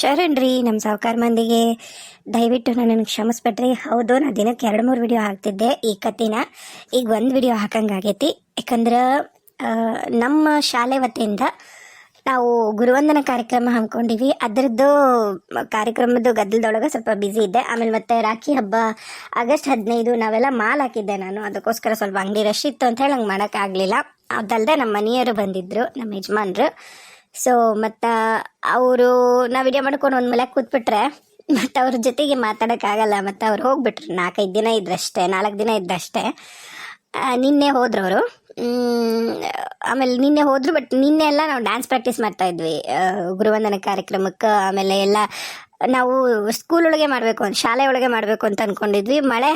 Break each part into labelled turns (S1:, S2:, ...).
S1: ಶರಣ್ರಿ ನಮ್ಮ ಸಾವುಕಾರ ಮಂದಿಗೆ. ದಯವಿಟ್ಟು ನನಗೆ ಕ್ಷಮಿಸ್ಬಿಟ್ರಿ. ಹೌದು ನಾನು ದಿನಕ್ಕೆ ಎರಡು ಮೂರು ವಿಡಿಯೋ ಹಾಕ್ತಿದ್ದೆ. ಈ ಕತ್ತಿನ ಈಗ ಒಂದು ವಿಡಿಯೋ ಹಾಕಂಗಾಗೈತಿ ಯಾಕಂದ್ರೆ ನಮ್ಮ ಶಾಲೆ ವತಿಯಿಂದ ನಾವು ಗುರುವಂದನ ಕಾರ್ಯಕ್ರಮ ಹಮ್ಮಿಕೊಂಡಿವಿ ಅದರದ್ದು ಕಾರ್ಯಕ್ರಮದ್ದು ಗದ್ದಲದೊಳಗೆ ಸ್ವಲ್ಪ ಬ್ಯುಸಿ ಇದ್ದೆ. ಆಮೇಲೆ ಮತ್ತೆ ರಾಖಿ ಹಬ್ಬ ಆಗಸ್ಟ್ ಹದಿನೈದು ನಾವೆಲ್ಲ ಮಾಲ್ ಹಾಕಿದ್ದೆ ನಾನು. ಅದಕ್ಕೋಸ್ಕರ ಸ್ವಲ್ಪ ಅಂಗಡಿ ರಶ್ ಇತ್ತು ಅಂತ ಹೇಳಿ ಹಂಗೆ ಮಾಡೋಕ್ಕಾಗಲಿಲ್ಲ ಅದಲ್ಲದೆ ನಮ್ಮ ಮನೆಯವರು ಬಂದಿದ್ದರು ನಮ್ಮ ಯಜಮಾನ್ರು. ಸೊ ಮತ್ತು ಅವರು ನಾವು ವಿಡಿಯೋ ಮಾಡ್ಕೊಂಡು ಒಂದು ಮಲೆ ಕೂತ್ಬಿಟ್ರೆ ಮತ್ತು ಅವ್ರ ಜೊತೆಗೆ ಮಾತಾಡೋಕ್ಕಾಗಲ್ಲ ಮತ್ತು ಅವ್ರು ಹೋಗ್ಬಿಟ್ರು. ನಾಲ್ಕೈದು ದಿನ ಇದ್ರಷ್ಟೇ ನಾಲ್ಕು ದಿನ ಇದ್ದಷ್ಟೇ. ನಿನ್ನೆ ಹೋದ್ರು ಅವರು. ಆಮೇಲೆ ನಿನ್ನೆ ಹೋದರು ಬಟ್ ನಿನ್ನೆ ಎಲ್ಲ ನಾವು ಡ್ಯಾನ್ಸ್ ಪ್ರಾಕ್ಟೀಸ್ ಮಾಡ್ತಾ ಇದ್ವಿ. ಆ, ಗುರುವಂದನ ಕಾರ್ಯಕ್ರಮಕ್ಕೆ ಆಮೇಲೆ ಎಲ್ಲ ನಾವು ಸ್ಕೂಲ್ ಒಳಗೆ ಮಾಡಬೇಕು ಅಂತ ಶಾಲೆ ಒಳಗೆ ಮಾಡಬೇಕು ಅಂತ ಅನ್ಕೊಂಡಿದ್ವಿ. ಮಳೆ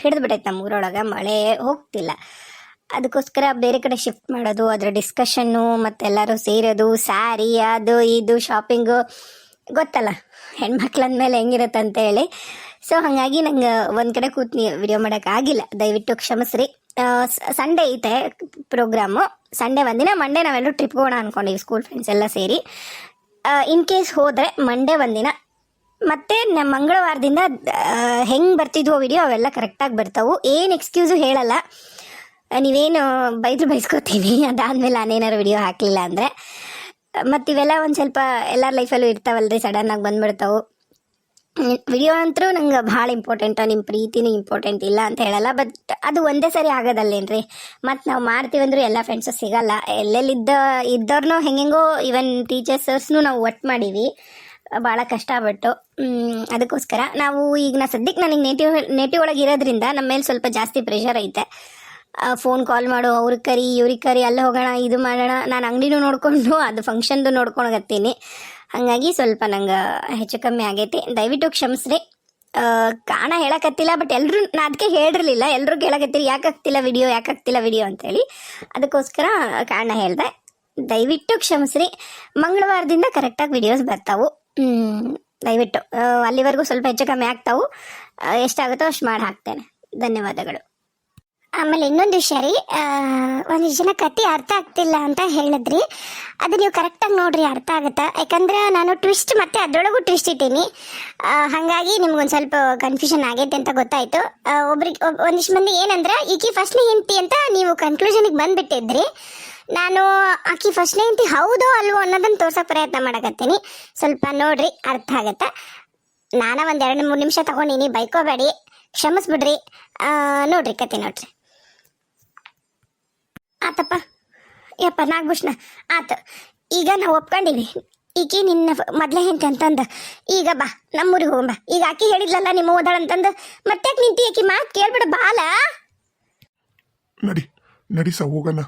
S1: ಹಿಡಿದ್ಬಿಟ್ಟೈತೆ ನಮ್ಮ ಊರೊಳಗೆ ಮಳೆ ಹೋಗ್ತಿಲ್ಲ. ಅದಕ್ಕೋಸ್ಕರ ಬೇರೆ ಕಡೆ ಶಿಫ್ಟ್ ಮಾಡೋದು, ಅದರ ಡಿಸ್ಕಷನ್ನು ಮತ್ತೆಲ್ಲರೂ ಸೇರೋದು ಸ್ಯಾರಿ ಅದು ಇದು ಶಾಪಿಂಗು ಗೊತ್ತಲ್ಲ ಹೆಣ್ಮಕ್ಳಂದ್ಮೇಲೆ ಹೆಂಗಿರುತ್ತೆ ಅಂತ ಹೇಳಿ. ಸೊ ಹಾಗಾಗಿ ನಂಗೆ ಒಂದು ಕಡೆ ಕೂತ್ನಿ ವಿಡಿಯೋ ಮಾಡೋಕ್ಕಾಗಿಲ್ಲ ದಯವಿಟ್ಟು ಕ್ಷಮಿಸ್ರಿ. ಸಂಡೇ ಐತೆ ಪ್ರೋಗ್ರಾಮು ಸಂಡೇ ಒಂದಿನ ಮಂಡೇ ನಾವೆಲ್ಲರೂ ಟ್ರಿಪ್ ಹೋಗೋಣ ಅನ್ಕೊಂಡಿವಿ ಸ್ಕೂಲ್ ಫ್ರೆಂಡ್ಸ್ ಎಲ್ಲ ಸೇರಿ. ಇನ್ ಕೇಸ್ ಹೋದರೆ ಮಂಡೇ ಒಂದಿನ. ಮತ್ತೆ ನಮ್ಮ ಮಂಗಳವಾರದಿಂದ ಹೆಂಗೆ ಬರ್ತಿದ್ವೋ ವಿಡಿಯೋ ಅವೆಲ್ಲ ಕರೆಕ್ಟಾಗಿ ಬರ್ತಾವು. ಏನು ಎಕ್ಸ್ಕ್ಯೂಸು ಹೇಳಲ್ಲ. ನೀವೇನು ಬೈದ್ರು ಬೈಸ್ಕೋತೀವಿ ಅದಾದ್ಮೇಲೆ ನಾನೇನಾರು ವಿಡಿಯೋ ಹಾಕಲಿಲ್ಲ ಅಂದರೆ. ಮತ್ತು ಇವೆಲ್ಲ ಒಂದು ಸ್ವಲ್ಪ ಎಲ್ಲರ ಲೈಫಲ್ಲೂ ಇರ್ತಾವಲ್ರಿ ಸಡನ್ನಾಗಿ ಬಂದ್ಬಿಡ್ತಾವೆ. ವಿಡಿಯೋ ಅಂತೂ ನಂಗೆ ಭಾಳ ಇಂಪಾರ್ಟೆಂಟು ನಿಮ್ಮ ಪ್ರೀತಿನೂ ಇಂಪಾರ್ಟೆಂಟ್ ಇಲ್ಲ ಅಂತ ಹೇಳಲ್ಲ ಬಟ್ ಅದು ಒಂದೇ ಸರಿ ಆಗೋದಲ್ಲೇನ್ರಿ. ಮತ್ತು ನಾವು ಮಾಡ್ತೀವಿ ಅಂದ್ರೂ ಎಲ್ಲ ಫ್ರೆಂಡ್ಸು ಸಿಗಲ್ಲ. ಎಲ್ಲೆಲ್ಲಿದ್ದ ಇದ್ದವ್ರನ್ನೂ ಹೆಂಗೆಂಗೋ ಈವನ್ ಟೀಚರ್ಸರ್ಸ್ನು ನಾವು ಒಟ್ಟು ಮಾಡೀವಿ. ಭಾಳ ಕಷ್ಟಪಟ್ಟು ಅದಕ್ಕೋಸ್ಕರ ನಾವು ಈಗ ನಾ ಸದ್ಯಕ್ಕೆ ನನಗೆ ನೇಟಿವ್ ನೇಟಿವ್ ಒಳಗೆ ಇರೋದ್ರಿಂದ ನಮ್ಮ ಮೇಲೆ ಸ್ವಲ್ಪ ಜಾಸ್ತಿ ಪ್ರೆಷರ್ ಐತೆ. ಫೋನ್ ಕಾಲ್ ಮಾಡು, ಅವ್ರಿಗೆ ಕರಿ, ಇವ್ರಿಗೆ ಕರಿ, ಅಲ್ಲಿ ಹೋಗೋಣ, ಇದು ಮಾಡೋಣ. ನಾನು ಅಂಗಡಿನೂ ನೋಡಿಕೊಂಡು, ಅದು ಫಂಕ್ಷನ್ದು ನೋಡ್ಕೊಳಗತ್ತೀನಿ ಹಾಗಾಗಿ ಸ್ವಲ್ಪ ನಂಗೆ ಹೆಚ್ಚು ಕಮ್ಮಿ ಆಗೈತಿ. ದಯವಿಟ್ಟು ಕ್ಷಮಿಸ್ರಿ. ಕಾಣ ಹೇಳಕತ್ತಿಲ್ಲ ಬಟ್ ಎಲ್ಲರೂ ನಾ ಅದಕ್ಕೆ ಹೇಳಿರಲಿಲ್ಲ. ಎಲ್ಲರೂ ಕೇಳಕತ್ತೀರಿ, ಯಾಕೆ ಆಗ್ತಿಲ್ಲ ವಿಡಿಯೋ ಯಾಕೆ ಆಗ್ತಿಲ್ಲ ವಿಡಿಯೋ ಅಂತೇಳಿ. ಅದಕ್ಕೋಸ್ಕರ ಕಾರಣ ಹೇಳಿದೆ. ದಯವಿಟ್ಟು ಕ್ಷಮಿಸ್ರಿ. ಮಂಗಳವಾರದಿಂದ ಕರೆಕ್ಟಾಗಿ ವಿಡಿಯೋಸ್ ಬರ್ತಾವು. ದಯವಿಟ್ಟು. ಅಲ್ಲಿವರೆಗೂ ಸ್ವಲ್ಪ ಹೆಚ್ಚು ಕಮ್ಮಿ ಆಗ್ತಾವು. ಎಷ್ಟಾಗುತ್ತೋ ಅಷ್ಟು ಮಾಡಿ ಹಾಕ್ತೇನೆ. ಧನ್ಯವಾದಗಳು. ಆಮೇಲೆ ಇನ್ನೊಂದು ವಿಷಯ ರೀ ಒಂದಿಷ್ಟು ಜನ ಕತೆ ಅರ್ಥ ಆಗ್ತಿಲ್ಲ ಅಂತ ಹೇಳಿದ್ರಿ. ಅದು ನೀವು ಕರೆಕ್ಟಾಗಿ ನೋಡ್ರಿ, ಅರ್ಥ ಆಗುತ್ತಾ. ಯಾಕಂದ್ರೆ ನಾನು ಟ್ವಿಸ್ಟ್ ಮತ್ತೆ ಅದರೊಳಗೂ ಟ್ವಿಸ್ಟ್ ಇಟ್ಟೀನಿ. ಹಂಗಾಗಿ ನಿಮ್ಗೊಂದು ಸ್ವಲ್ಪ ಕನ್ಫ್ಯೂಷನ್ ಆಗೈತೆ ಅಂತ ಗೊತ್ತಾಯ್ತು. ಒಬ್ರಿಗೆ, ಒಬ್- ಒಂದಿಷ್ಟು ಮಂದಿ ಏನಂದ್ರೆ, ಈಕಿ ಫಸ್ಟ್ನೇ ಹಿಂತಿ ಅಂತ ನೀವು ಕನ್ಕ್ಲೂಷನ್ಗೆ ಬಂದ್ಬಿಟ್ಟಿದ್ರಿ. ನಾನು ಆಕಿ ಫಸ್ಟ್ನೇ ಹಿಂತಿ ಹೌದೋ ಅಲ್ವೋ ಅನ್ನೋದನ್ನು ತೋರ್ಸೋ ಪ್ರಯತ್ನ ಮಾಡಕತ್ತೀನಿ. ಸ್ವಲ್ಪ ನೋಡ್ರಿ, ಅರ್ಥ ಆಗತ್ತೆ. ನಾನು ಒಂದು ಎರಡು ಮೂರು ನಿಮಿಷ ತಗೊಂಡಿನಿ, ಬೈಕೋಬೇಡಿ, ಕ್ಷಮಿಸ್ಬಿಡ್ರಿ. ನೋಡ್ರಿ ಕತೆ ನೋಡ್ರಿ. ಆತಪ್ಪ. ಯಪ್ಪ, ನಾಗಭೂಷಣ, ಆತ. ಈಗ ನಾವು ಒಪ್ಕೊಂಡಿವಿ. ಈಕಿ ನಿನ್ನ ಮೊದ್ಲೇ ಹೆಂಡತಿ ಅಂತಂದ. ಈಗ ಬಾ, ನಮ್ಮೂರಿಗೆ ಹೋಗಂಬ ಈಗ ಆಕಿ ಹೇಳಿದ್ಲಲ್ಲ ನಿಮ್ಮ ಓದಾಳ ಅಂತಂದ. ಮತ್ತೆ ನಿಂತಿ ಆಕಿ ಮಾತು ಕೇಳ್ಬಿಡ ಬಾಲ.
S2: ನಡಿ ನಡಿ ಸ, ಹೋಗೋಣ.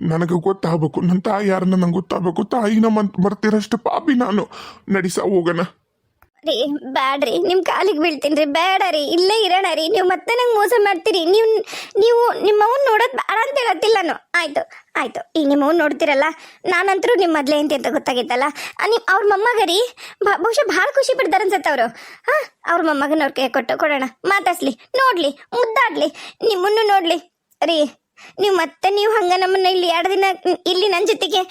S2: ನನಗೆ ಗೊತ್ತಾಗಬೇಕು. ನನ್ನ ತಾಯಿ ಯಾರನ್ನ ನಂಗೆ ಗೊತ್ತಾಗಬೇಕು. ತಾಯಿನ ಮರ್ತಿರಷ್ಟು ಪಾಪಿ ನಾನು. ನಡಿ ಹೋಗೋಣ.
S1: ರೀ ಬೇಡ್ರಿ ನಿಮ್ಮ ಕಾಲಿಗೆ ಬೀಳ್ತೀನಿ ರೀ. ಬೇಡ ರೀ ಇಲ್ಲೇ ಇರೋಣ ರೀ ನೀವು ಮತ್ತೆ ನಂಗೆ ಮೋಸ ಮಾಡ್ತೀರಿ. ನೀವು ನೀವು ನಿಮ್ಮ ನೋಡೋದು ಬೇಡ ಅಂತ ಹೇಳತ್ತಿಲ್ಲ ನಾನು. ಆಯ್ತು ಆಯ್ತು. ಈಗ ನಿಮ್ಮ ಅವ್ನು ನೋಡ್ತಿರಲ್ಲ, ನಾನಂತರೂ ನಿಮ್ಮ ಮೊದಲೇ ಅಂತ ಅಂತ ಗೊತ್ತಾಗಿತ್ತಲ್ಲ ನಿಮ್ಮ ಅವ್ರ ಮೊಮ್ಮಗ ರೀ ಬಹುಶಃ ಭಾಳ ಖುಷಿ ಪಡ್ತಾರೆ ಅನ್ಸತ್ತೆ ಅವರು. ಹಾಂ, ಅವ್ರ ಮೊಮ್ಮಗನ ಅವ್ರ ಕೈ ಕೊಟ್ಟು ಕೊಡೋಣ. ಮಾತಾಡ್ಸ್ಲಿ, ನೋಡ್ಲಿ, ಮುದ್ದಾಡ್ಲಿ. ನಿಮ್ಮನ್ನು ನೋಡ್ಲಿ. ರೀ, ನೀವು ಮತ್ತೆ ನೀವು ಹಂಗ ನಮ್ಮನ್ನ ಇಲ್ಲಿ ಎರಡು ದಿನ, ಇಲ್ಲಿ ನನ್ನ ಜೊತೆಗೆ,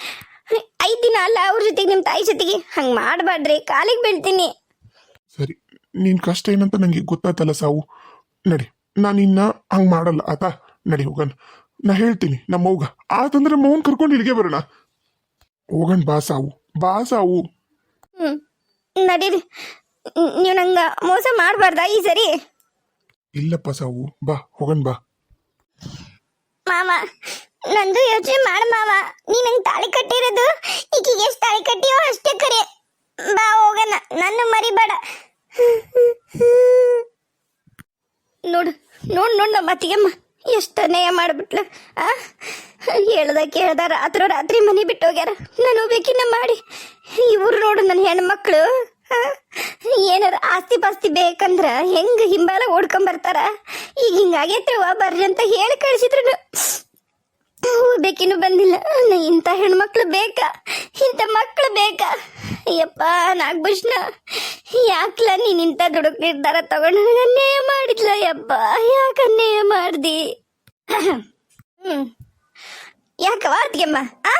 S1: ಐದು ದಿನ ಅಲ್ಲ ಅವ್ರ ಜೊತೆಗೆ ನಿಮ್ಮ ತಾಯಿ ಜೊತೆಗೆ ಹಂಗೆ ಮಾಡಬೇಡ್ರಿ ಕಾಲಿಗೆ ಬೀಳ್ತೀನಿ.
S2: ಸರಿ ನಿನ್ ಕಷ್ಟ ಏನಂತ ನನಗೆ ಗೊತ್ತಾತಲ್ಲ ಸಾವು. ನಡಿ ನಾನು ಇನ್ನ ಹಂಗ್ ಮಾಡಲ್ಲ ಆತಾ? ನಡಿ ಹೋಗಣ ನಾ ಹೇಳ್ತೀನಿ ನಮ್ಮ ಮೌಗ. ಆತಂದ್ರೆ ಮೌನ್ ಕರ್ಕೊಂಡು ಇಲ್ಲಿಗೆ ಬರೋಣ. ಹೋಗಣ್ ಬಾ ಸಾವು. ಬಾ ಸಾವು.
S1: ನಡೀರಿ. ನೀವು ನಂಗೆ ಮೋಸ ಮಾಡಬಾರ್ದ ಈ ಸರಿ?
S2: ಇಲ್ಲಪ್ಪ ಸಾವು. ಬಾ ಹೋಗಣ ಬಾ.
S1: ಮಾವ ನಂದು ಯೋಚನೆ ಮಾಡ ಮಾವ. ನೀ ನಂಗೆ ತಾಳಿ ಕಟ್ಟಿರೋದು? ಈಕಿಗೆ ಎಷ್ಟು ತಾಳಿ ಕಟ್ಟಿಯೋ ಅಷ್ಟೇ ಕರೆ. ಬಾ ಹೋಗಣ ನನ್ನ ಮರಿಬೇಡ. ನೋಡು, ನೋಡ್ ನಮ್ಮ ಅತ್ತಿಗೆಮ್ಮ. ಎಷ್ಟು ಅನ್ಯಾಯ ಮಾಡ್ಬಿಟ್ಲ, ಆ? ಹೇಳ್ದ ಕೇಳ್ದ ರಾತ್ರಿ ರಾತ್ರಿ ಮನೆ ಬಿಟ್ಟು ಹೋಗ್ಯಾರ. ನಾನು ಬೇಕಿನ್ನ ಮಾಡಿ. ಇವ್ರು ನೋಡು ನನ್ನ ಹೆಣ್ಮಕ್ಳು ಏನಾರ ಆಸ್ತಿ ಪಾಸ್ತಿ ಬೇಕಂದ್ರ ಹೆಂಗ್ ಹಿಂಬಾಲ ಓಡ್ಕೊಂಬರ್ತಾರ ಈಗ ಹಿಂಗಾಗೈತ್ರವ ಬರ್ರಿ ಅಂತ ಹೇಳಿ ಕಳಿಸಿದ್ರು. ಬೇಕಿನ್ನು ಬಂದಿಲ್ಲ. ಇಂಥ ಹೆಣ್ಮಕ್ಳು ಬೇಕಾ? ಇಂಥ ಮಕ್ಳು ಬೇಕಾ? ಅಯ್ಯಪ್ಪ, ನಾಗಭೂಷಣ, ಯಾಕಲ ನೀನು ಇಂಥ ದುಡುಕ್ ನಿರ್ಧಾರ ತಗೊಂಡು ನನಗೆ ಅನ್ಯಾಯ ಮಾಡಿದ್ಲ ಯಪ್ಪ ಯಾಕೆ ಅನ್ಯಾಯ ಮಾಡ್ದಿ? ಹ್ಮ್. ಯಾಕವ ವಾರ್ತಿಗೆಮ್ಮ? ಆ?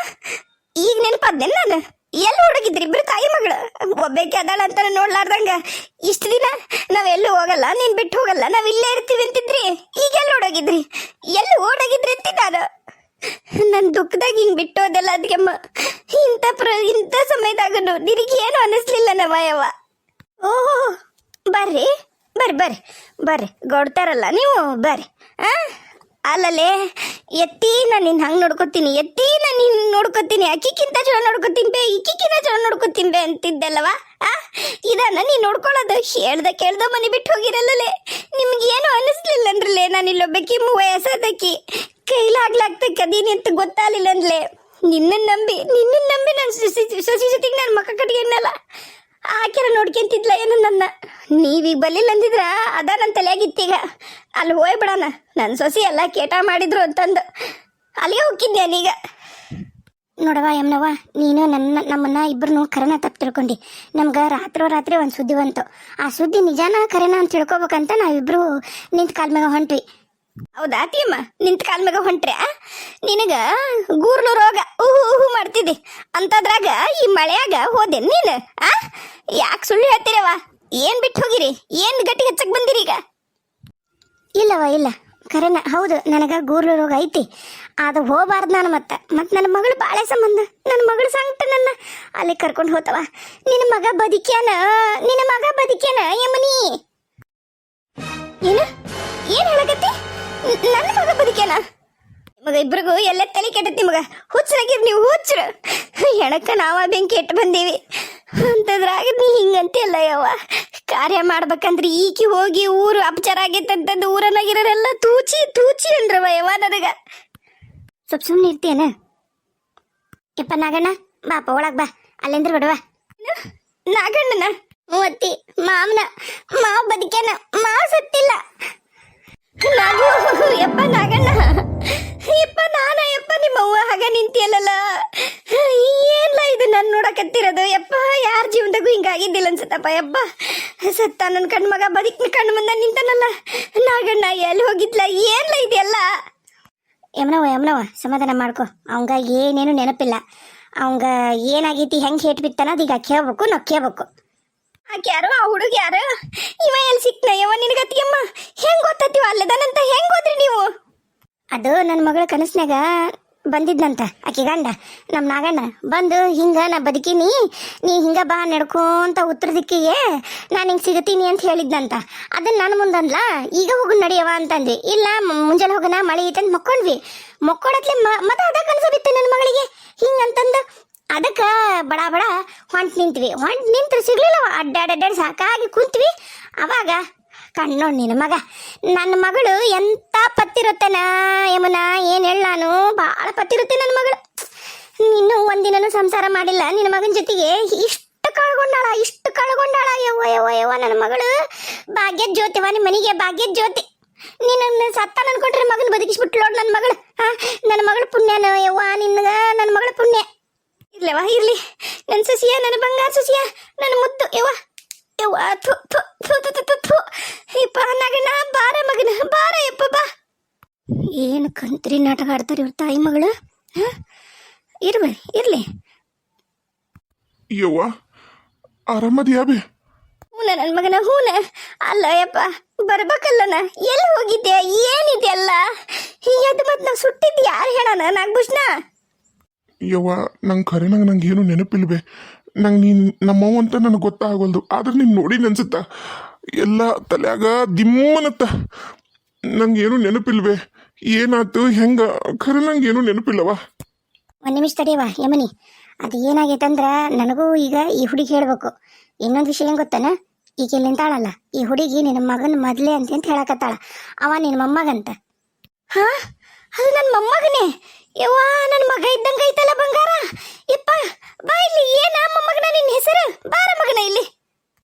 S1: ಈಗ ನೆನಪಾದ್ನೆ ನಾನು? ಎಲ್ಲಿ ಹುಡುಗಿದ್ರಿ? ಇಬ್ರು ತಾಯಿ ಮಗಳು? ಒಬ್ಬಾಕಿ ಅದಾಳ ಅಂತ ನೋಡ್ಲಾರ್ದಂಗ. ಇಷ್ಟು ದಿನ ನಾವೆಲ್ಲೂ ಹೋಗಲ್ಲ, ನೀನ್ ಬಿಟ್ಟು ಹೋಗಲ್ಲ, ನಾವ್ ಇಲ್ಲೇ ಇರ್ತೀವಿ ಅಂತಿದ್ರಿ? ಈಗ ಎಲ್ಲಿ ಓಡೋಗಿದ್ರಿ ಎಲ್ಲಿ ಓಡೋಗಿದ್ರಿ ಅಂತಿದ್ದ ನಾನು? ನನ್ ದುಃಖದಾಗ ಹಿಂಗ್ ಬಿಟ್ಟು ಅದಕ್ಕೆ ಅದಕ್ಕೆಮ್ಮ ಇಂಥ ಪ್ರ, ಇಂಥ ಸಮಯದಾಗನು ನಿನಗೆ ಏನು ಅನ್ನಿಸ್ಲಿಲ್ಲ ಯಾವ ಓಹೋ, ಬರ್ರಿ ಬರ್ರಿ ಬರ್ರಿ ಬರ್ರಿ, ಗೊಡ್ತಾರಲ್ಲ ನೀವು, ಬರ್ರಿ, ಆ? ಅಲ್ಲಲೇ ಎತ್ತಿ ನಾನು ನಿನ್ನ ಹಂಗೆ ನೋಡ್ಕೊತೀನಿ ಎತ್ತಿ ನಾನು ನಿನ್ನ ನೋಡ್ಕೊತೀನಿ, ಅಕ್ಕಿಕ್ಕಿಂತ ಚಲೋ ನೋಡ್ಕೊತೀನಿ ಬೇ, ಇಕ್ಕಿಕ್ಕಿಂತ ಚಲೋ ನೋಡ್ಕೊತೀನಿ ಬೇ ಅಂತಿದ್ದಲ್ಲವಾ, ಆ? ಇದನ್ನ ನೀನು ನೋಡ್ಕೊಳ್ಳೋದು ಹೇಳ್ದ, ಕೇಳ್ದ ಮನೆ ಬಿಟ್ಟು ಹೋಗಿರಲ್ಲಲೇ ನಿಮ್ಗೆ ಏನು ಅನ್ನಿಸ್ಲಿಲ್ಲ ಅಂದ್ರಲ್ಲೇ ನಾನು ಇಲ್ಲೊಬ್ಬಕಿ ವಯಸ್ಸಾದಕ್ಕಿ ಕೈಲಾಗ್ಲಾಗ್ತಕ್ಕ ಕದೀನಿ ಅಂತ ಗೊತ್ತಾಗಲಿಲ್ಲ ಅಂದ್ಲೆ. ನಿನ್ನ ನಂಬಿ ನಿನ್ನ ನಂಬಿ ನಾನು ಸಸಿ ಜೊತೆಗೆ ನಾನು ಮಕ್ಕ ಕಟ್ಕೊಂಡಲ್ಲ ಆಕೆರ ನೋಡ್ಕೊಂತಿದ್ಲ ಏನು ನನ್ನ. ನೀವೀಗ ಬಲ್ಲಿಲ್ಲ ಅಂದಿದ್ರ ಅದ ನನ್ನ ತಲೆಯಾಗಿತ್ತೀಗ ಅಲ್ಲಿ ಹೋಗ್ಬಿಡಣ ನನ್ನ ಸೊಸಿ ಎಲ್ಲ ಕೇಟ ಮಾಡಿದ್ರು ಅಂತಂದು. ಅಲ್ಲಿಗೆ ಹೋಗಿದ್ದೆ ನೀಗ ನೋಡವ ಯಮ್ನವ ನೀನು ನನ್ನ, ನಮ್ಮನ್ನ ಇಬ್ಬರನ್ನು ಕರೆನ ತಪ್ಪು ತಿಳ್ಕೊಂಡಿ. ನಮ್ಗೆ ರಾತ್ರೋ ರಾತ್ರಿ ಒಂದು ಸುದ್ದಿ ಬಂತು. ಆ ಸುದ್ದಿ ನಿಜಾನ ಕರೆನ ಅಂತ ತಿಳ್ಕೊಬೇಕಂತ ನಾವಿಬ್ರು ನಿಂತ ಕಾಲ್ ಮ್ಯಾಗ ಹೊಂಟ್ವಿ. ಹೌದಾ ತೀಮ್ಮ? ನಿಂತ ಕಾಲ್ ಮ್ಯಾಗ ಹೊಂಟ್ರೆ ನಿನಗ ಗೂರ್ಲು ರೋಗ ಊಹು ಊಹು ಮಾಡ್ತಿದ್ದಿ ಅಂತದ್ರಾಗ ಈ ಮಳೆಯಾಗ ಹೋದೆ ನೀನು, ಆ? ಯಾಕೆ ಸುಳ್ಳು ಹೇಳ್ತೀರವ ಏನ್ ಬಿಟ್ಟು ಹೋಗಿರಿ? ಏನ್ ಗಟ್ಟಿ ಹೆಚ್ಚಕ್ ಬಂದಿರಿ ಈಗ? ಇಲ್ಲವ ಇಲ್ಲ. ಕರೆನ, ಹೌದು, ನನಗ ಗೂರ್ಲು ರೋಗ ಐತಿ. ಅದು ಹೋಗಬಾರ್ದು ನಾನು ಮತ್ತೆ. ಮತ್ತೆ ನನ್ನ ಮಗಳು ಬಾಳೆ ಸಂಬಂಧ. ನನ್ನ ಮಗಳು ಸಂಗಟ ನನ್ನ ಅಲ್ಲಿ ಕರ್ಕೊಂಡು ಹೋತವ ನಿನ್ನ ಮಗ ಬದುಕ್ಯಾನ? ನಿನ್ನ ಮಗ ಬದುಕ್ಯಾನ, ಯಮನಿ? ಏನು? ಏನು ಹೇಳಕತ್ತಿ? ನನ್ನ ಮಗ ಬದುಕ್ಯಾನ ಮಗ ಇಬ್ರಿಗೂ ಎಲ್ಲ ತಲೆ ಕೆಟ್ಟತಿ ಮಗ. ಹುಚ್ಚರಾಗಿರ್ ನೀವು, ಹುಚ್ಚರು. ಹೆಣಕ್ಕ ನಾವ ಬೆಂಕಿ ಇಟ್ಟು ಬಂದೀವಿ. ಅಂತದ್ರಾಗ ನೀ ಹಿಂಗಂತಿಲ್ಲ ಯವ್ವ. ಕಾರ್ಯ ಮಾಡ್ಬೇಕಂದ್ರೆ ಈಕಿ ಹೋಗಿ ಊರು ಅಪಚಾರ ಆಗೈತಂತಂದು ಊರನ್ನಾಗಿರೋರೆಲ್ಲ ತೂಚಿ ತೂಚಿ ಅಂದ್ರವ ಯವ್ವ ನನಗ. ಸ್ವಲ್ಪ ಸುಮ್ಮನೆ ಇರ್ತೀಯನ? ಯಪ್ಪ, ನಾಗಣ್ಣ ಬಾಪ ಒಳಗ್ ಬಾ. ಅಲ್ಲಿಂದ್ರ ಬಿಡವ. ನಾಗಣ್ಣನ? ಮೂವತ್ತಿ, ಮಾವನ. ಮಾವ ಬದುಕ್ಯಾನ? ಮಾವ ಸತ್ತಿಲ್ಲ. ನಾಗು, ಯಪ್ಪ ನಾಗಣ್ಣ. ಯಪ್ಪ ನಾನ, ಯಪ್ಪ ನಿಮ್ಮವ್ವ ಹಾಗ ನಿಂತಿಯಲ್ಲ ಏನ್ಲ ಇದು ನಾನು ನೋಡಕತ್ತಿರೋದು ಯಪ್ಪ, ಯಾರ ಜೀವನದಾಗೂ ಹಿಂಗಾಗಿದ್ದಿಲ್ಲ ಅನ್ಸತ್ತಪ್ಪ, ಯಪ್ಪ. ಸತ್ತ ನನ್ನ ಕಣ್ಮಗ ಬದುಕ್ ಕಣ್ಣು ಮುಂದೆ ನಿಂತನಲ್ಲ. ನಾಗಣ್ಣ ಎಲ್ಲಿ ಹೋಗಿದ್ಲ? ಏನ್ಲ ಇದೆಲ್ಲ? ಯಮನವ ಯಮನವ ಸಮಾಧಾನ ಮಾಡ್ಕೊ. ಅವಂಗ ಏನೇನು ನೆನಪಿಲ್ಲ. ಅವಂಗ ಏನಾಗೈತಿ, ಹೆಂಗೆ ಹೇಟ್ ಬಿತ್ತಾನ ಅದೀಗ ಕೇಳ್ಬೇಕು ನಾವು ಕೇಳ್ಬೇಕು. ಆಕೆ ಯಾರು ಆ ಹುಡುಗ ಯಾರು? ಇವ ಎಲ್ಲಿ ಸಿಕ್ನ ಯವ ನಿನಗತ್ತಿಯಮ್ಮ ಹೆಂಗ್ ಗೊತ್ತಾತಿವ ಅಲ್ಲದನಂತ? ಹೆಂಗ್ ಹೋದ್ರಿ ನೀವು? ಅದು ನನ್ನ ಮಗಳ ಕನಸ್ನಾಗ ಬಂದಿದ್ನಂತ, ಆಕೆ ಗಂಡ. ನಮ್ಮ ನಾಗಣ್ಣ, ಬಂದು ಹಿಂಗ ನಾ ಬದುಕೀನಿ, ನೀ ಹಿಂಗ ಬಾ ನಡ್ಕೊಂತ ಉತ್ತರ ದಿಕ್ಕಿಗೆ ನಾನು ಹಿಂಗೆ ಸಿಗತೀನಿ ಅಂತ ಹೇಳಿದ್ನಂತ. ಅದನ್ನ ನಾನು ಮುಂದಂದ್ಲ ಈಗ ಹೋಗು ನಡಿಯವ ಅಂತಂದ್ವಿ. ಇಲ್ಲ ಮುಂಜಾನೆ ಹೋಗೋಣ ಮಳೆ ಐತಂತ ಮಕ್ಕೊಂಡ್ವಿ. ಮಕ್ಕೊಡತ್ಲೆ ಮತ್ತೆ ಅದ ಕನಸು ಬಿತ್ತು ನನ್ನ ಮಗಳಿಗೆ. ಹಿಂಗಂತಂದು ಅದಕ್ಕೆ ಬಡ ಬಡ ಹೊಂಟ್ ನಿಂತ್ವಿ. ಹೊಂಟ್ ನಿಂತ್ರೆ ಸಿಗ್ಲಿಲ್ಲ ಅಡ್ಡಾಡಡ್ಡಾಡಿ ಅಡ್ಡಾಡ್ ಸಾಕಾಗಿ ಕುಂತ್ವಿ. ಅವಾಗ ಕಣ್ಣೋಡ್ ನಿನ್ನ ಮಗ. ನನ್ನ ಮಗಳು ಎಂತ ಪತ್ತಿರುತ್ತನ ಯಮುನ? ಏನ್ ಹೇಳ ನಾನು? ಭಾಳ ಪತ್ತಿರುತ್ತೆ ನನ್ನ ಮಗಳು. ಇನ್ನು ಒಂದಿನನೂ ಸಂಸಾರ ಮಾಡಿಲ್ಲ. ನಿನ್ನ ಮಗನ ಜೊತೆಗೆ ಇಷ್ಟು ಕಳ್ಕೊಂಡಾಳ ಇಷ್ಟು ಕಳ್ಕೊಂಡಾಳ. ಯವ್ವ ಯವ್ವ ಯವ್ವ, ನನ್ನ ಮಗಳು. ಭಾಗ್ಯದ ಜ್ಯೋತಿವ ನಿಮ್ಮ ಮನೆಗೆ ಭಾಗ್ಯದ ಜ್ಯೋತಿ ನೀನು ಸತ್ತ ಅನ್ಕೊಂಡ್ರೆ ಮಗನ ಬದುಕಿಸ್ಬಿಟ್ಲೋಡ್ ನನ್ನ ಮಗಳು. ನನ್ನ ಮಗಳು ಪುಣ್ಯನ ಯವ್ವ, ನಿನ್ನ ನನ್ನ ಮಗಳು ಪುಣ್ಯ. ಇರ್ಲವ ಇರ್ಲಿ. ನನ್ನ ಸಸಿಯ ನನ್ನ ಬಂಗಾರ ಸಸಿಯ ನನ್ನ ಮುತ್ತು. ಯವ್ವ ಯವ್ವ ಥು ಥು ಥು ಥು ಥು ಥು ಥು. ಯಪ್ಪ ನಗನ ಬಾರ ಮಗನ ಬಾರ ಯಪ್ಪ ಬಾ. ಏನು ಕಂತ್ರಿ ನಾಟಕ ಆಡ್ತಾರೆ ಇವ್ರ ತಾಯಿ ಮಗಳು? ಇರ್ವ ಇರ್ಲಿ.
S2: ಯವ್ವ ಆರಾಮದಿಯಾ ಬೇ?
S1: ಹೂನ ನನ್ನ ಮಗನ ಹೂನ. ಅಲ್ಲ ಯಪ್ಪ ಬರ್ಬೇಕಲ್ಲನ ಎಲ್ಲಿ ಹೋಗಿದ್ದೆ ಏನಿದೆಯಲ್ಲ ಎದ್ದು ಮತ್ತೆ ನಾವು ಸುಟ್ಟಿದ್ದು ಯಾರು ಹೇಳೋಣ ನಾಗಭೂಷಣ?
S2: ಯವ್ವ ನಂಗೆ ಖರೆ ನಂಗೆ ಏನು ನೆನಪಿಲ್ವೇ. ನಂಗೆ ನೀನು ನಮ್ಮವ್ವ ಅಂತ ನನಗೆ ಗೊತ್ತಾಗಲ್ದು. ಆದ್ರೆ ನೀನು ನೋಡಿ ಅನ್ಸುತ್ತ ಎಲ್ಲ ತಲೆಯಾಗ ದಿಮ್ಮನತ್ತ. ನಂಗೆ ಏನು ನೆನಪಿಲ್ವೇ. ಏನಾಯ್ತು ಹೆಂಗ? ಖರೆ ನಂಗೆ ಏನು ನೆನಪಿಲ್ಲವ
S1: ಒಂದು ನಿಮಿಷ ತಡೆಯವ ಯಮನಿ. ಅದು ಏನಾಗೈತಂದ್ರೆ ನನಗೂ ಈಗ ಈ ಹುಡುಗಿ ಹೇಳ್ಬೇಕು. ಇನ್ನೊಂದು ವಿಷಯ ಏನ್ ಗೊತ್ತಾನ? ಈಗ ಇಲ್ಲಿ ನಿಂತಾಳಲ್ಲ. ಈ ಹುಡುಗಿ ನಿನ್ನ ಮಗನ ಮೊದಲೇ ಅಂತ ಅಂತ ಹೇಳಕತ್ತಾಳ. ಅವ ನಿನ್ನ ಮೊಮ್ಮಗಂತ. ಹಾ? ಅದು ನನ್ನ ಮೊಮ್ಮಗನೇ. ಯವ್ವ ನನ್ನ ಮಗ ಇದ್ದಂಗ ಐತಲ್ಲ ಬಂಗಾರ? ಯಪ್ಪ, ಬಾ ಇಲ್ಲಿ. ಏನ ಮೊಮ್ಮಗನ ನಿನ್ನ ಹೆಸರು? ಬಾರ ಮಗನ ಇಲ್ಲಿ.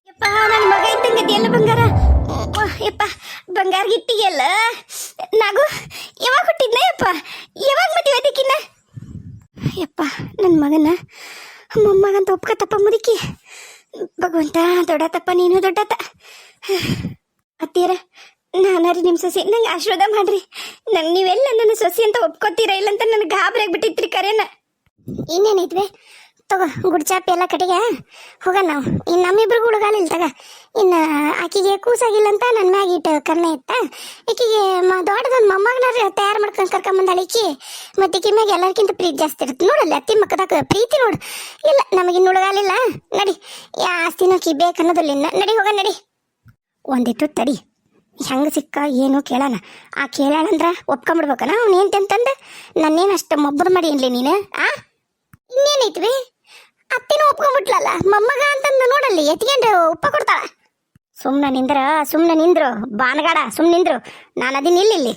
S1: ಯಪ್ಪ ನನ್ನ ಮಗ ಇದ್ದಂಗ ಇದೆಯಲ್ಲ ಬಂಗಾರ? ಯಪ್ಪ, ಬಂಗಾರ ಗಿಟ್ಟಿಗೆಲ್ಲ ನಾಗು ಯಾವಾಗ ಹುಟ್ಟಿದ್ನ ಯಪ್ಪ? ಯಾವಾಗ ಮದುವೆ ಅದಕ್ಕಿನ್ನ ಯಪ್ಪ ನನ್ನ ಮಗನ ಮೊಮ್ಮಗಂತ ಒಪ್ಕತಪ್ಪ ಮುದುಕಿ. ಭಗವಂತ ದೊಡ್ಡತಪ್ಪ ನೀನು ದೊಡ್ಡತ ಅತ್ತೀರ ನಾನಾರಿ ನಿಮ್ಮ ಸೊಸೆ, ನಂಗೆ ಆಶೀರ್ವಾದ ಮಾಡ್ರಿ. ನಂಗೆ ನೀವೆಲ್ಲ ನನ್ನ ಸೊಸೆ ಅಂತ ಒಪ್ಕೋತೀರಾ ಇಲ್ಲ ಅಂತ ನನಗೆ ಗಾಬರಿ ಆಗ್ಬಿಟ್ಟಿತ್ರಿ ಕರೆನ. ಇನ್ನೇನೈತ್ವೆ ತಗೋ, ಗುಡ್ ಚಾಪಿ ಎಲ್ಲ ಕಡೆಗೆ ಹೋಗೋಣ ನಾವು. ಇನ್ನು ನಮ್ಮಿಬ್ರಿಗೂ ಹುಡುಗಾಲಿಲ್ಲ ತಗ. ಇನ್ನು ಆಕಿಗೆ ಕೂಸಾಗಿಲ್ಲ ಅಂತ ನನ್ನ ಮ್ಯಾಗ ಇಟ್ಟು ಕರ್ನೆ ಇತ್ತ. ಈಕಿಗೆ ಮ ದೊಡ್ಡದೊಂದು ತಯಾರು ಮಾಡ್ಕೊಂಡು ಕರ್ಕೊಂಬಂದಾಳ ಈಕಿ. ಮತ್ತೆ ಈಕಿ ಮ್ಯಾಗ ಎಲ್ಲರಿಗಿಂತ ಪ್ರೀತಿ ಜಾಸ್ತಿ ಇರುತ್ತೆ ನೋಡಲ್ಲ ಅತ್ತಿ ಮಕ್ಕದಾಗ ಪ್ರೀತಿ ನೋಡು. ಇಲ್ಲ ನಮಗಿನ್ನು ಹುಡುಗಾಲಿಲ್ಲ ನಡಿ. ಯಾ ಆಸ್ತಿನೂ ಕಿ ಬೇಕನ್ನೋದಿಲ್ಲ ನಡಿ, ಹೋಗ, ನಡಿ. ಒಂದಿಟ್ಟು ತಡಿ. ಹೆಂಗೆ ಸಿಕ್ಕ ಏನು ಕೇಳೋಣ ಆ ಕೇಳಾಳಂದ್ರ ಒಪ್ಕೊಂಬಿಡ್ಬೇಕನ ಅವ್ನು ಅಂತಂದ ನನ್ನೇನು ಅಷ್ಟು ಮೊಬ್ಬರು ಮಾಡಿ ಇನ್ಲಿ ನೀನು, ಆ? ಇನ್ನೇನೈತ್ವಿ? ಅತ್ತಿನೂ ಒಪ್ಕೊಂಬಿಟ್ಲಲ್ಲ, ಮೊಮ್ಮಗ ಅಂತಂದು ನೋಡಲ್ಲಿ, ಎತ್ಕೊಂಡು ಉಪ್ಪ ಕೊಡ್ತಾಳ. ಸುಮ್ಮನೆ ನಿಂದ್ರ ಸುಮ್ಮನೆ ನಿಂದ್ರು, ಬಾನಗಾಡ ಸುಮ್ಮನೆ ನಿಂದ್ರು. ನಾನು ಅದಿನ ಇಲ್ಲಿ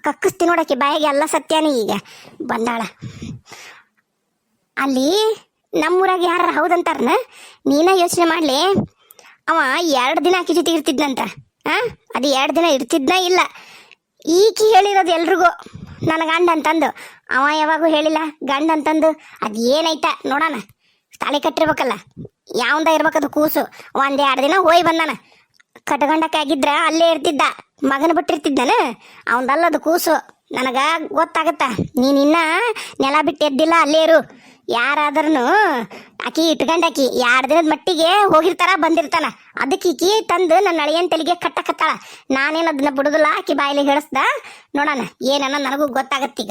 S1: ಕಕ್ಕಿಸ್ತೀನಿ ನೋಡಕ್ಕೆ ಬಾಯಿಗೆ ಎಲ್ಲ ಸತ್ಯಾನೇ ಈಗ. ಬಂದಾಳ. ಅಲ್ಲಿ ನಮ್ಮೂರಾಗ ಯಾರ ಹೌದಂತಾರನ? ನೀನ ಯೋಚನೆ ಮಾಡಲಿ. ಅವ ಎರಡು ದಿನ ಆಕಿ ಜೊತೆ ಇರ್ತಿದ್ನಂತ ಅದು ಎರಡು ದಿನ ಇರ್ತಿದ್ನ ಇಲ್ಲ? ಈಕಿ ಹೇಳಿರೋದು ಎಲ್ರಿಗೂ. ನನ್ನ ಗಂಡ ಅಂತಂದು. ಅವ ಯಾವಾಗೂ ಹೇಳಿಲ್ಲ. ಗಂಡ ಅಂತಂದು. ಅದು ಏನೈತ ನೋಡೋಣ. ತಾಳಿ ಕಟ್ಟಿರ್ಬೇಕಲ್ಲ. ಯಾವಂದ ಇರ್ಬೇಕದು ಕೂಸು. ಒಂದು ಎರಡು ದಿನ ಹೋಯ್ ಬಂದಾನ. ಕಟ್ಕೊಂಡಕ್ಕಾಗಿದ್ರ ಅಲ್ಲೇ ಇರ್ತಿದ್ದ. ಮಗನ ಬಿಟ್ಟಿರ್ತಿದ್ದನ. ಅವಂದಲ್ಲದು ಕೂಸು. ನನಗ ಗೊತ್ತಾಗತ್ತ. ನೀನಿನ್ನ ನೆಲ ಬಿಟ್ಟು ಎದ್ದಿಲ್ಲ, ಅಲ್ಲೇ ಇರು. ಯಾರಾದ್ರೂ ಆಕಿ ಇಟ್ಕೊಂಡಾಕಿ ಎರಡು ದಿನದ ಮಟ್ಟಿಗೆ ಹೋಗಿರ್ತಾರ, ಬಂದಿರ್ತಾನ. ಅದಕ್ಕೆ ಈಕಿ ತಂದು ನನ್ನ ಅಳಿಯನ್ ತಲೆಗೆ ಕಟ್ಟಕತ್ತಾಳ. ನಾನೇನು ಅದನ್ನ ಬಿಡುದಿಲ್ಲ, ಆಕಿ ಬಾಯಲ್ಲಿ ಹೇಳಿಸ್ದ. ನೋಡೋಣ, ಏನನ್ನ ನನಗೂ ಗೊತ್ತಾಗತ್ತೀಗ.